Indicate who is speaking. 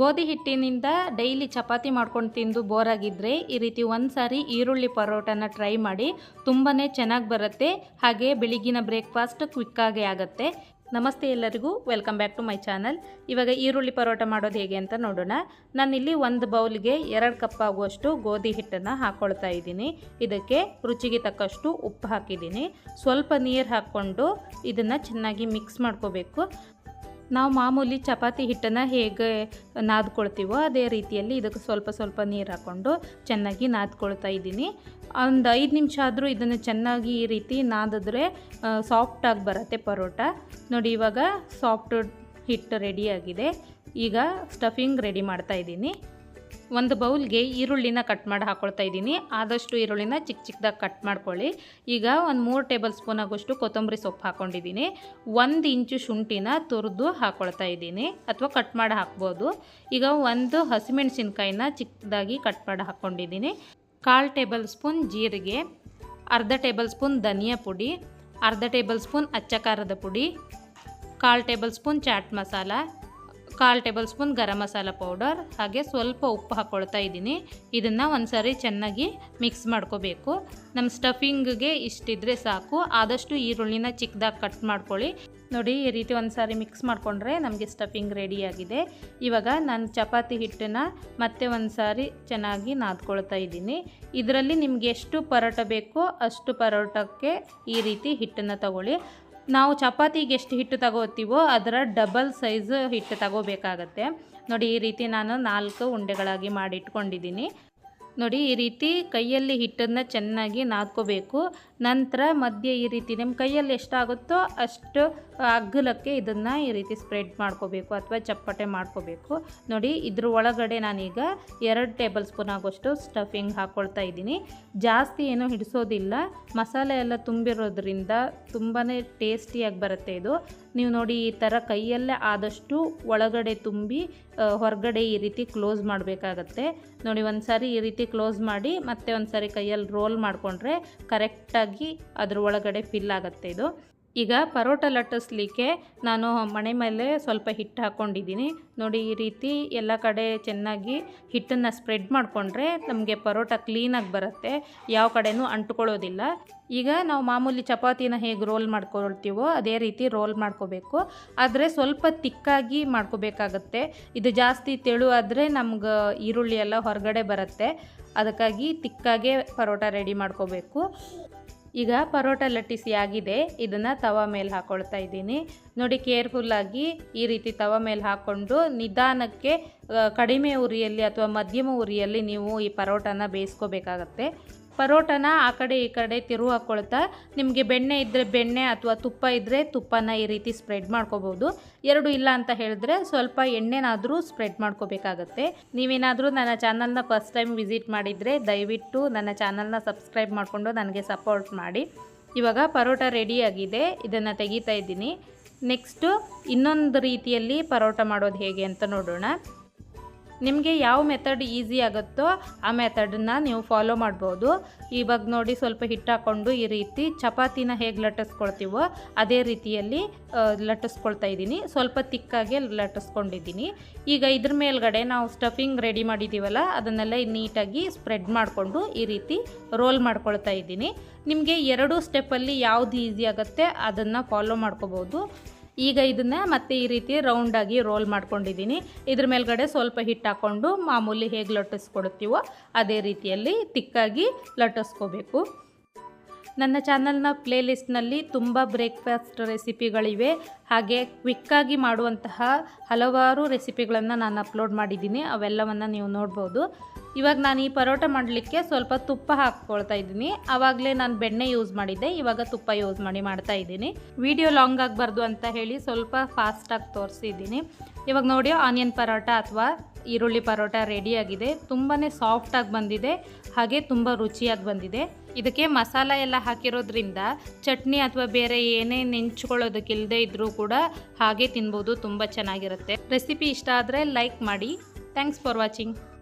Speaker 1: ಗೋಧಿ ಹಿಟ್ಟಿನಿಂದ ಡೈಲಿ ಚಪಾತಿ ಮಾಡ್ಕೊಂಡು ತಿಂದು ಬೋರ್ ಆಗಿದ್ದರೆ ಈ ರೀತಿ ಒಂದು ಸಾರಿ ಈರುಳ್ಳಿ ಪರೋಟನ ಟ್ರೈ ಮಾಡಿ ತುಂಬಾ ಚೆನ್ನಾಗಿ ಬರುತ್ತೆ. ಹಾಗೆ ಬೆಳಿಗ್ಗಿನ ಬ್ರೇಕ್ಫಾಸ್ಟ್ ಕ್ವಿಕ್ಕಾಗಿ ಆಗುತ್ತೆ. ನಮಸ್ತೆ ಎಲ್ಲರಿಗೂ welcome back to my channel ಇವಾಗ ಈರುಳ್ಳಿ ಪರೋಟ ಮಾಡೋದು ಹೇಗೆ ಅಂತ ನೋಡೋಣ. ನಾನಿಲ್ಲಿ ಒಂದು ಬೌಲ್ಗೆ ಎರಡು ಕಪ್ ಆಗುವಷ್ಟು ಗೋಧಿ ಹಿಟ್ಟನ್ನು ಹಾಕ್ಕೊಳ್ತಾ ಇದ್ದೀನಿ. ಇದಕ್ಕೆ ರುಚಿಗೆ ತಕ್ಕಷ್ಟು ಉಪ್ಪು ಹಾಕಿದ್ದೀನಿ. ಸ್ವಲ್ಪ ನೀರು ಹಾಕ್ಕೊಂಡು ಇದನ್ನು ಚೆನ್ನಾಗಿ ಮಿಕ್ಸ್ ಮಾಡ್ಕೋಬೇಕು. ನಾವು ಮಾಮೂಲಿ ಚಪಾತಿ ಹಿಟ್ಟನ್ನು ಹೇಗೆ ನಾದ್ಕೊಳ್ತೀವೋ ಅದೇ ರೀತಿಯಲ್ಲಿ ಇದಕ್ಕೆ ಸ್ವಲ್ಪ ಸ್ವಲ್ಪ ನೀರು ಹಾಕ್ಕೊಂಡು ಚೆನ್ನಾಗಿ ನಾದ್ಕೊಳ್ತಾ ಇದ್ದೀನಿ. ಒಂದು ಐದು ನಿಮಿಷ ಆದರೂ ಇದನ್ನು ಚೆನ್ನಾಗಿ ಈ ರೀತಿ ನಾದಿದ್ರೆ ಸಾಫ್ಟಾಗಿ ಬರುತ್ತೆ ಪರೋಟ. ನೋಡಿ, ಇವಾಗ ಸಾಫ್ಟ್ ಹಿಟ್ಟು ರೆಡಿಯಾಗಿದೆ ಈಗ ಸ್ಟಫಿಂಗ್ ರೆಡಿ ಮಾಡ್ತಾ ಇದ್ದೀನಿ. ಒಂದು ಬೌಲ್ಗೆ ಈರುಳ್ಳಿನ ಕಟ್ ಮಾಡಿ ಹಾಕೊಳ್ತಾ ಇದ್ದೀನಿ. ಆದಷ್ಟು ಈರುಳ್ಳಿನ ಚಿಕ್ಕ ಚಿಕ್ಕದಾಗಿ ಕಟ್ ಮಾಡ್ಕೊಳ್ಳಿ. ಈಗ ಒಂದು ಮೂರು ಟೇಬಲ್ ಸ್ಪೂನ್ ಆಗೋಷ್ಟು ಕೊತ್ತಂಬರಿ ಸೊಪ್ಪು ಹಾಕ್ಕೊಂಡಿದ್ದೀನಿ ಒಂದು ಇಂಚು ಶುಂಠಿನ ತುರಿದು ಹಾಕ್ಕೊಳ್ತಾ ಇದ್ದೀನಿ. ಅಥವಾ ಕಟ್ ಮಾಡಿ ಹಾಕ್ಬೋದು. ಈಗ ಒಂದು ಹಸಿಮೆಣಸಿನ್ಕಾಯಿನ ಚಿಕ್ಕದಾಗಿ ಕಟ್ ಮಾಡಿ ಹಾಕ್ಕೊಂಡಿದ್ದೀನಿ ಕಾಲು ಟೇಬಲ್ ಸ್ಪೂನ್ ಜೀರಿಗೆ, ಅರ್ಧ ಟೇಬಲ್ ಸ್ಪೂನ್ ಧನಿಯಾ ಪುಡಿ, ಅರ್ಧ ಟೇಬಲ್ ಸ್ಪೂನ್ ಅಚ್ಚ ಖಾರದ ಪುಡಿ, ಕಾಲು ಟೇಬಲ್ ಸ್ಪೂನ್ ಚಾಟ್ ಮಸಾಲ ಕಾಲು tablespoon garam masala powder ಹಾಗೆ ಸ್ವಲ್ಪ ಉಪ್ಪು ಹಾಕ್ಕೊಳ್ತಾ ಇದ್ದೀನಿ. ಇದನ್ನು ಒಂದು ಸಾರಿ ಚೆನ್ನಾಗಿ ಮಿಕ್ಸ್ ಮಾಡ್ಕೋಬೇಕು. ನಮ್ಮ ಸ್ಟಫಿಂಗ್ಗೆ ಇಷ್ಟಿದ್ರೆ ಸಾಕು. ಆದಷ್ಟು ಈರುಳ್ಳಿನ ಚಿಕ್ಕದಾಗಿ ಕಟ್ ಮಾಡ್ಕೊಳ್ಳಿ. ನೋಡಿ, ಈ ರೀತಿ ಒಂದು ಸಾರಿ ಮಿಕ್ಸ್ ಮಾಡಿಕೊಂಡ್ರೆ ನಮಗೆ ಸ್ಟಫಿಂಗ್ ರೆಡಿಯಾಗಿದೆ ಇವಾಗ ನಾನು ಚಪಾತಿ ಹಿಟ್ಟನ್ನು ಮತ್ತೆ ಒಂದು ಸಾರಿ ಚೆನ್ನಾಗಿ ನಾದ್ಕೊಳ್ತಾ ಇದ್ದೀನಿ. ಇದರಲ್ಲಿ ನಿಮಗೆ ಎಷ್ಟು ಪರೋಟ ಬೇಕೋ ಅಷ್ಟು ಪರೋಟಕ್ಕೆ ಈ ರೀತಿ ಹಿಟ್ಟನ್ನು ತಗೊಳ್ಳಿ. ನಾವು ಚಪಾತಿಗೆ ಎಷ್ಟು ಹಿಟ್ಟು ತಗೋತೀವೋ ಅದರ ಡಬಲ್ ಸೈಜ್ ಹಿಟ್ಟು ತಗೋಬೇಕಾಗತ್ತೆ. ನೋಡಿ, ಈ ರೀತಿ ನಾನು ನಾಲ್ಕು ಉಂಡೆಗಳಾಗಿ ಮಾಡಿ ಇಟ್ಕೊಂಡಿದ್ದೀನಿ ನೋಡಿ, ಈ ರೀತಿ ಕೈಯಲ್ಲಿ ಹಿಟ್ಟನ್ನು ಚೆನ್ನಾಗಿ ನಾದ್ಕೋಬೇಕು. ನಂತರ ಮಧ್ಯೆ ಈ ರೀತಿ ನಿಮ್ಮ ಕೈಯಲ್ಲಿ ಎಷ್ಟಾಗುತ್ತೋ ಅಷ್ಟು ಅಗ್ಗಲಕ್ಕೆ ಇದನ್ನು ಈ ರೀತಿ ಸ್ಪ್ರೆಡ್ ಮಾಡ್ಕೋಬೇಕು ಅಥವಾ ಚಪ್ಪಟೆ ಮಾಡ್ಕೋಬೇಕು. ನೋಡಿ, ಇದ್ರ ಒಳಗಡೆ ನಾನೀಗ ಎರಡು ಟೇಬಲ್ ಸ್ಪೂನ್ ಆಗೋಷ್ಟು ಸ್ಟಫಿಂಗ್ ಹಾಕ್ಕೊಳ್ತಾ ಇದ್ದೀನಿ. ಜಾಸ್ತಿ ಏನೂ ಹಿಡಿಸೋದಿಲ್ಲ. ಮಸಾಲೆ ಎಲ್ಲ ತುಂಬಿರೋದ್ರಿಂದ ತುಂಬಾ ಟೇಸ್ಟಿಯಾಗಿ ಬರುತ್ತೆ ಇದು. ನೀವು ನೋಡಿ, ಈ ಥರ ಕೈಯಲ್ಲೇ ಆದಷ್ಟು ಒಳಗಡೆ ತುಂಬಿ ಹೊರಗಡೆ ಈ ರೀತಿ ಕ್ಲೋಸ್ ಮಾಡಬೇಕಾಗತ್ತೆ. ನೋಡಿ ಒಂದು ಸಾರಿ ಈ ರೀತಿ ಕ್ಲೋಸ್ ಮಾಡಿ ಮತ್ತೆ ಒಂದು ಸಾರಿ ಕೈಯಲ್ಲಿ ರೋಲ್ ಮಾಡಿಕೊಂಡ್ರೆ ಕರೆಕ್ಟಾಗಿ ಅದ್ರ ಒಳಗಡೆ ಫಿಲ್ ಆಗುತ್ತೆ ಇದು. ಈಗ ಪರೋಟ ಲಟ್ಟಿಸ್ಲಿಕ್ಕೆ ನಾನು ಮಣೆ ಮೇಲೆ ಸ್ವಲ್ಪ ಹಿಟ್ಟು ಹಾಕ್ಕೊಂಡಿದ್ದೀನಿ ನೋಡಿ ಈ ರೀತಿ ಎಲ್ಲ ಕಡೆ ಚೆನ್ನಾಗಿ ಹಿಟ್ಟನ್ನು ಸ್ಪ್ರೆಡ್ ಮಾಡಿಕೊಂಡ್ರೆ ನಮಗೆ ಪರೋಟ ಕ್ಲೀನಾಗಿ ಬರುತ್ತೆ. ಯಾವ ಕಡೆನೂ ಅಂಟ್ಕೊಳ್ಳೋದಿಲ್ಲ. ಈಗ ನಾವು ಮಾಮೂಲಿ ಚಪಾತಿನ ಹೇಗೆ ರೋಲ್ ಮಾಡ್ಕೊಳ್ತೀವೋ ಅದೇ ರೀತಿ ರೋಲ್ ಮಾಡ್ಕೋಬೇಕು. ಆದರೆ ಸ್ವಲ್ಪ ತಿಕ್ಕಾಗಿ ಮಾಡ್ಕೋಬೇಕಾಗತ್ತೆ. ಇದು ಜಾಸ್ತಿ ತೆಳು ಆದರೆ ನಮ್ಗೆ ಈರುಳ್ಳಿ ಎಲ್ಲ ಹೊರಗಡೆ ಬರುತ್ತೆ. ಅದಕ್ಕಾಗಿ ತಿಕ್ಕಾಗೆ ಪರೋಟ ರೆಡಿ ಮಾಡ್ಕೋಬೇಕು. ಈಗ ಪರೋಟ ಲಟ್ಟಿಸಿ ಆಗಿದೆ. ಇದನ್ನು ತವ ಮೇಲೆ ಹಾಕ್ಕೊಳ್ತಾ ಇದ್ದೀನಿ. ನೋಡಿ ಕೇರ್ಫುಲ್ಲಾಗಿ ಈ ರೀತಿ ತವ ಮೇಲೆ ಹಾಕ್ಕೊಂಡು ನಿಧಾನಕ್ಕೆ ಕಡಿಮೆ ಉರಿಯಲ್ಲಿ ಅಥವಾ ಮಧ್ಯಮ ಉರಿಯಲ್ಲಿ ನೀವು ಈ ಪರೋಟನ ಬೇಯಿಸ್ಕೋಬೇಕಾಗತ್ತೆ. ಪರೋಟನ ಆ ಕಡೆ ಈ ಕಡೆ ತಿರು ಹಾಕ್ಕೊಳ್ತಾ ನಿಮಗೆ ಬೆಣ್ಣೆ ಇದ್ದರೆ ಬೆಣ್ಣೆ ಅಥವಾ ತುಪ್ಪ ಇದ್ದರೆ ತುಪ್ಪನ ಈ ರೀತಿ ಸ್ಪ್ರೆಡ್ ಮಾಡ್ಕೋಬೋದು. ಎರಡು ಇಲ್ಲ ಅಂತ ಹೇಳಿದ್ರೆ ಸ್ವಲ್ಪ ಎಣ್ಣೆನಾದರೂ ಸ್ಪ್ರೆಡ್ ಮಾಡ್ಕೋಬೇಕಾಗತ್ತೆ. ನೀವೇನಾದರೂ ನನ್ನ ಚಾನಲ್ನ ಫಸ್ಟ್ ಟೈಮ್ ವಿಸಿಟ್ ಮಾಡಿದರೆ ದಯವಿಟ್ಟು ನನ್ನ ಚಾನಲ್ನ ಸಬ್ಸ್ಕ್ರೈಬ್ ಮಾಡಿಕೊಂಡು ನನಗೆ ಸಪೋರ್ಟ್ ಮಾಡಿ. ಇವಾಗ ಪರೋಟ ರೆಡಿಯಾಗಿದೆ ಇದನ್ನು ತೆಗಿತಾ ಇದ್ದೀನಿ. ನೆಕ್ಸ್ಟು ಇನ್ನೊಂದು ರೀತಿಯಲ್ಲಿ ಪರೋಟ ಮಾಡೋದು ಹೇಗೆ ಅಂತ ನೋಡೋಣ. ನಿಮಗೆ ಯಾವ ಮೆಥಡ್ ಈಸಿ ಆಗುತ್ತೋ ಆ ಮೆಥಡನ್ನ ನೀವು ಫಾಲೋ ಮಾಡ್ಬೋದು. ಇವಾಗ ನೋಡಿ ಸ್ವಲ್ಪ ಹಿಟ್ಟು ಹಾಕ್ಕೊಂಡು ಈ ರೀತಿ ಚಪಾತಿನ ಹೇಗೆ ಲಟ್ಟಿಸ್ಕೊಳ್ತೀವೋ ಅದೇ ರೀತಿಯಲ್ಲಿ ಲಟ್ಟಿಸ್ಕೊಳ್ತಾ ಇದ್ದೀನಿ. ಸ್ವಲ್ಪ ತಿಕ್ಕಾಗೆ ಲಟ್ಟಿಸ್ಕೊಂಡಿದ್ದೀನಿ. ಈಗ ಇದ್ರ ಮೇಲ್ಗಡೆ ನಾವು ಸ್ಟಫಿಂಗ್ ರೆಡಿ ಮಾಡಿದ್ದೀವಲ್ಲ ಅದನ್ನೆಲ್ಲ ನೀಟಾಗಿ ಸ್ಪ್ರೆಡ್ ಮಾಡಿಕೊಂಡು ಈ ರೀತಿ ರೋಲ್ ಮಾಡ್ಕೊಳ್ತಾ ಇದ್ದೀನಿ. ನಿಮಗೆ ಎರಡೂ ಸ್ಟೆಪ್ಪಲ್ಲಿ ಯಾವುದು ಈಸಿ ಆಗುತ್ತೆ ಅದನ್ನು ಫಾಲೋ ಮಾಡ್ಕೋಬೋದು. ಈಗ ಇದನ್ನು ಮತ್ತೆ ಈ ರೀತಿ ರೌಂಡಾಗಿ ರೋಲ್ ಮಾಡ್ಕೊಂಡಿದ್ದೀನಿ. ಇದ್ರ ಮೇಲ್ಗಡೆ ಸ್ವಲ್ಪ ಹಿಟ್ಟು ಹಾಕ್ಕೊಂಡು ಮಾಮೂಲಿ ಹೇಗೆ ಲಟ್ಟಿಸ್ಕೊಡ್ತೀವೋ ಅದೇ ರೀತಿಯಲ್ಲಿ ತಿಕ್ಕಾಗಿ ಲಟ್ಟಿಸ್ಕೋಬೇಕು. ನನ್ನ ಚಾನಲ್ನ ಪ್ಲೇಲಿಸ್ಟ್ನಲ್ಲಿ ತುಂಬ ಬ್ರೇಕ್ಫಾಸ್ಟ್ ರೆಸಿಪಿಗಳಿವೆ. ಹಾಗೆ ಕ್ವಿಕ್ಕಾಗಿ ಮಾಡುವಂತಹ ಹಲವಾರು ರೆಸಿಪಿಗಳನ್ನು ನಾನು ಅಪ್ಲೋಡ್ ಮಾಡಿದ್ದೀನಿ. ಅವೆಲ್ಲವನ್ನು ನೀವು ನೋಡ್ಬೋದು. ಇವಾಗ ನಾನು ಈ ಪರೋಟ ಮಾಡಲಿಕ್ಕೆ ಸ್ವಲ್ಪ ತುಪ್ಪ ಹಾಕ್ಕೊಳ್ತಾ ಇದ್ದೀನಿ. ಆವಾಗಲೇ ನಾನು ಬೆಣ್ಣೆ ಯೂಸ್ ಮಾಡಿದ್ದೆ. ಇವಾಗ ತುಪ್ಪ ಯೂಸ್ ಮಾಡಿ ಮಾಡ್ತಾ ಇದ್ದೀನಿ. ವಿಡಿಯೋ ಲಾಂಗ್ ಆಗಬಾರ್ದು ಅಂತ ಹೇಳಿ ಸ್ವಲ್ಪ ಫಾಸ್ಟಾಗಿ ತೋರಿಸಿದ್ದೀನಿ. ಇವಾಗ ನೋಡಿ, ಆನಿಯನ್ ಪರೋಟ ಅಥವಾ ಈರುಳ್ಳಿ ಪರೋಟ ರೆಡಿಯಾಗಿದೆ. ತುಂಬಾ ಸಾಫ್ಟಾಗಿ ಬಂದಿದೆ. ಹಾಗೆ ತುಂಬ ರುಚಿಯಾಗಿ ಬಂದಿದೆ. ಇದಕ್ಕೆ ಮಸಾಲ ಎಲ್ಲ ಹಾಕಿರೋದ್ರಿಂದ ಚಟ್ನಿ ಅಥವಾ ಬೇರೆ ಏನೇ ನೆಂಚ್ಕೊಳ್ಳೋದಕ್ಕಿಲ್ಲದೆ ಇದ್ರೂ ಕೂಡ ಹಾಗೆ ತಿನ್ಬೋದು, ತುಂಬ ಚೆನ್ನಾಗಿರುತ್ತೆ. ರೆಸಿಪಿ ಇಷ್ಟ ಆದರೆ ಲೈಕ್ ಮಾಡಿ. Thanks for watching.